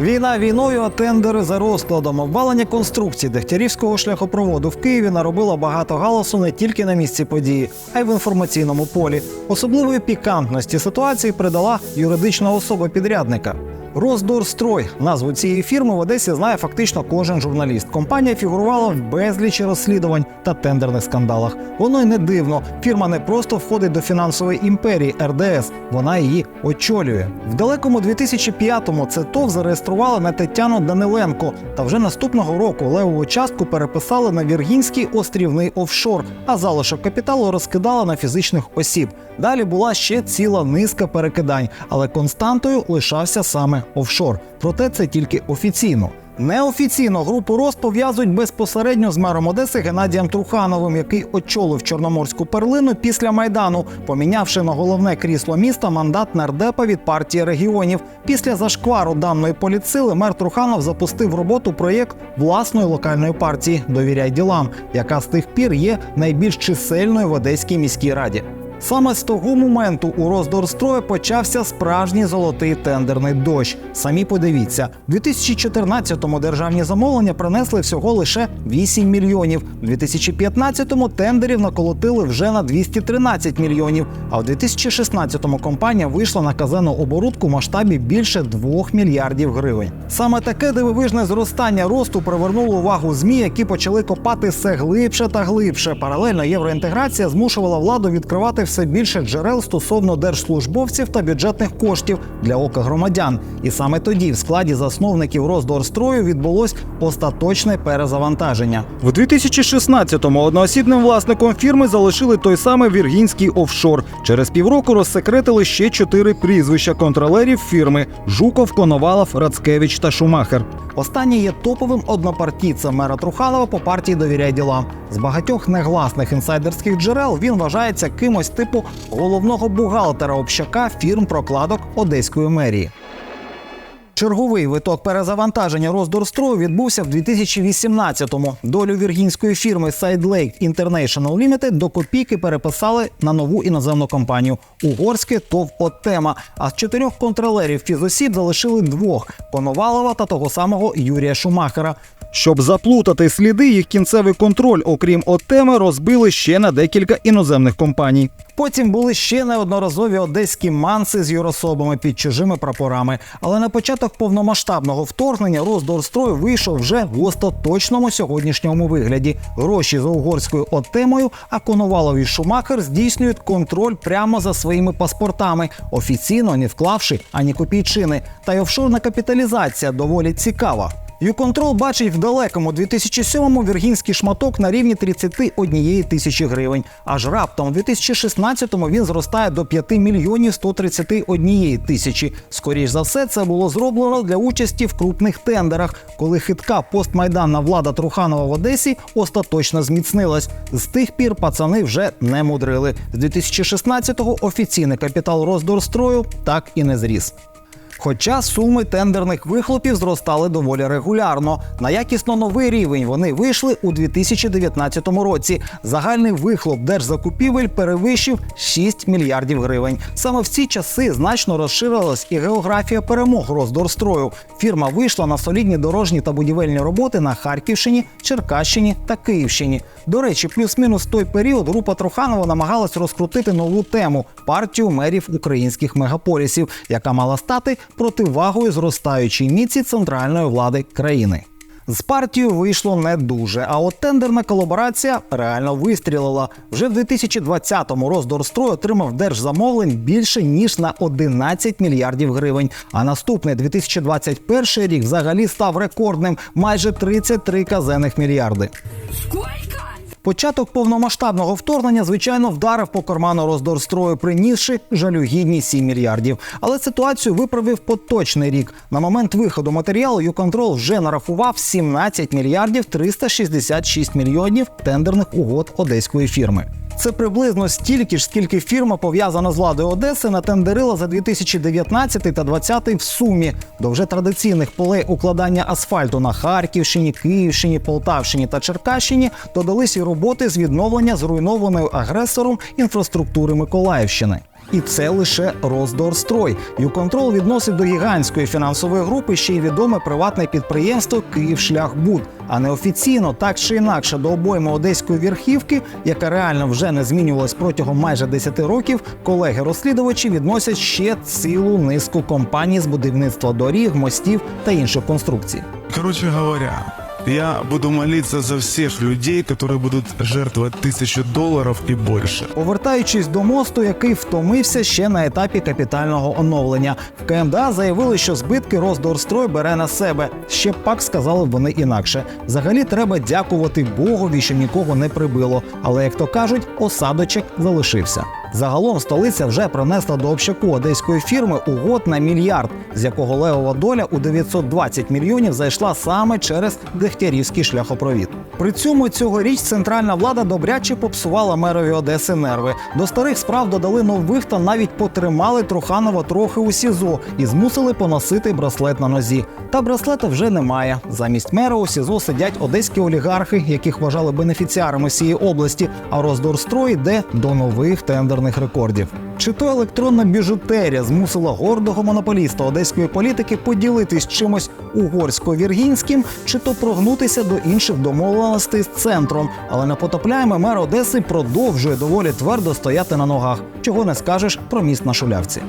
Війна війною, а тендери за розкладом. Обвалення конструкції Дегтярівського шляхопроводу в Києві наробило багато галасу не тільки на місці події, а й в інформаційному полі. Особливої пікантності ситуації придала юридична особа підрядника. Роздорстрой назву цієї фірми в Одесі знає фактично кожен журналіст. Компанія фігурувала в безлічі розслідувань та тендерних скандалах. Воно й не дивно. Фірма не просто входить до фінансової імперії РДС, вона її очолює. В далекому 2005-му це ТОВ зареєстрували на Тетяну Даниленко. Та вже наступного року левову частку переписали на Віргінський острівний офшор, а залишок капіталу розкидали на фізичних осіб. Далі була ще ціла низка перекидань, але константою лишався саме офшор. Проте це тільки офіційно. Неофіційно групу РОС пов'язують безпосередньо з мером Одеси Геннадієм Трухановим, який очолив чорноморську перлину після майдану, помінявши на головне крісло міста мандат нардепа від партії регіонів. Після зашквару даної політсили мер Труханов запустив роботу проєкт власної локальної партії Довіряй ділам, яка з тих пір є найбільш чисельною в Одеській міській раді. Саме з того моменту у Роздорстрої почався справжній золотий тендерний дощ. Самі подивіться, у 2014-му державні замовлення принесли всього лише 8 мільйонів. У 2015-му тендерів наколотили вже на 213 мільйонів. А в 2016-му компанія вийшла на казенну оборудку в масштабі більше 2 мільярдів гривень. Саме таке дивовижне зростання росту привернуло увагу змі, які почали копати все глибше та глибше. Паралельно євроінтеграція змушувала владу відкривати все більше джерел стосовно держслужбовців та бюджетних коштів для ока громадян. І саме тоді, в складі засновників Роздорстрою, відбулось остаточне перезавантаження. В 2016-му одноосібним власником фірми залишили той самий Віргінський офшор. Через півроку розсекретили ще чотири прізвища контролерів фірми: Жуков, Коновалов, Рацкевич та Шумахер. Останній є топовим однопартійцем мера Труханова по партії Довіряй ділам. З багатьох негласних інсайдерських джерел він вважається кимось типу головного бухгалтера общака фірм прокладок Одеської мерії. Черговий виток перезавантаження Роздорстрою відбувся в 2018-му. Долю віргінської фірми Side Lake International Limited до копійки переписали на нову іноземну компанію угорське ТОВ «Отема». А з чотирьох контролерів фізосіб залишили двох Коновалова та того самого Юрія Шумахера. Щоб заплутати сліди, їх кінцевий контроль, окрім Отеми, розбили ще на декілька іноземних компаній. Потім були ще неодноразові одеські манси з юрособами під чужими прапорами. Але на початок повномасштабного вторгнення Роздорстрой вийшов вже в остаточному сьогоднішньому вигляді. Гроші за угорською отемою, а Коновалов і Шумахер здійснюють контроль прямо за своїми паспортами, офіційно не вклавши ані копійчини. Та й офшорна капіталізація доволі цікава. Юконтрол бачить в далекому 2007-му віргінський шматок на рівні 31 тисячі гривень. Аж раптом у 2016-му він зростає до 5 мільйонів 131 тисячі. Скоріш за все, це було зроблено для участі в крупних тендерах, коли хитка постмайданна влада Труханова в Одесі остаточно зміцнилась. З тих пір пацани вже не мудрили. З 2016-го офіційний капітал Роздорстрою так і не зріс. Хоча суми тендерних вихлопів зростали доволі регулярно. На якісно новий рівень вони вийшли у 2019 році. Загальний вихлоп держзакупівель перевищив 6 мільярдів гривень. Саме в ці часи значно розширилась і географія перемог Роздорстрою. Фірма вийшла на солідні дорожні та будівельні роботи на Харківщині, Черкащині та Київщині. До речі, плюс-мінус той період група Труханова намагалась розкрутити нову тему партію мерів українських мегаполісів, яка мала стати противагою зростаючій міці центральної влади країни. З партією вийшло не дуже, а от тендерна колаборація реально вистрілила. Вже в 2020-му Роздорстрой отримав держзамовлень більше ніж на 11 мільярдів гривень. А наступний 2021 рік взагалі став рекордним майже 33 казенних мільярди. Початок повномасштабного вторгнення, звичайно, вдарив по карману Роздорстрою, принісши жалюгідні 7 мільярдів. Але ситуацію виправив поточний рік. На момент виходу матеріалу Юконтрол вже нарахував 17 мільярдів 366 мільйонів тендерних угод одеської фірми. Це приблизно стільки ж, скільки фірма пов'язана з владою Одеси натендерила за 2019 та 2020 в сумі до вже традиційних полей укладання асфальту на Харківщині, Київщині, Полтавщині та Черкащині додались і роботи з відновлення зруйнованої агресором інфраструктури Миколаївщини. І це лише Роздорстрой. Юконтрол відносить до гігантської фінансової групи ще й відоме приватне підприємство Київшляхбуд. А неофіційно, так чи інакше, до обойми одеської верхівки, яка реально вже не змінювалась протягом майже 10 років, колеги-розслідувачі відносять ще цілу низку компаній з будівництва доріг, мостів та інших конструкцій. Короче говоря, я буду молиться за всех людей, которые будут жертвовать тысячу долларов и больше. Повертаючись до мосту, який втомився ще на етапі капітального оновлення, в КМДА заявили, що збитки Роздорстрой бере на себе. Ще пак сказали вони інакше. Взагалі треба дякувати Богові, що нікого не прибило. Але як то кажуть, осадочок залишився. Загалом столиця вже принесла до общаку одеської фірми угод на мільярд, з якого левова доля у 920 мільйонів зайшла саме через Дегтярівський шляхопровід. При цьому цьогоріч центральна влада добряче попсувала мерові Одеси нерви. До старих справ додали нових та навіть потримали Труханова трохи у СІЗО і змусили поносити браслет на нозі. Та браслета вже немає. Замість мера у СІЗО сидять одеські олігархи, яких вважали бенефіціарами цієї області. А роздорстрой йде до нових тендерних рекордів. Чи то електронна біжутерія змусила гордого монополіста одеської політики поділитись чимось угорсько-віргінським, чи то прогнутися до інших домовленостей з центром. Але непотопляємий мер Одеси продовжує доволі твердо стояти на ногах. Чого не скажеш про міст на шулявці.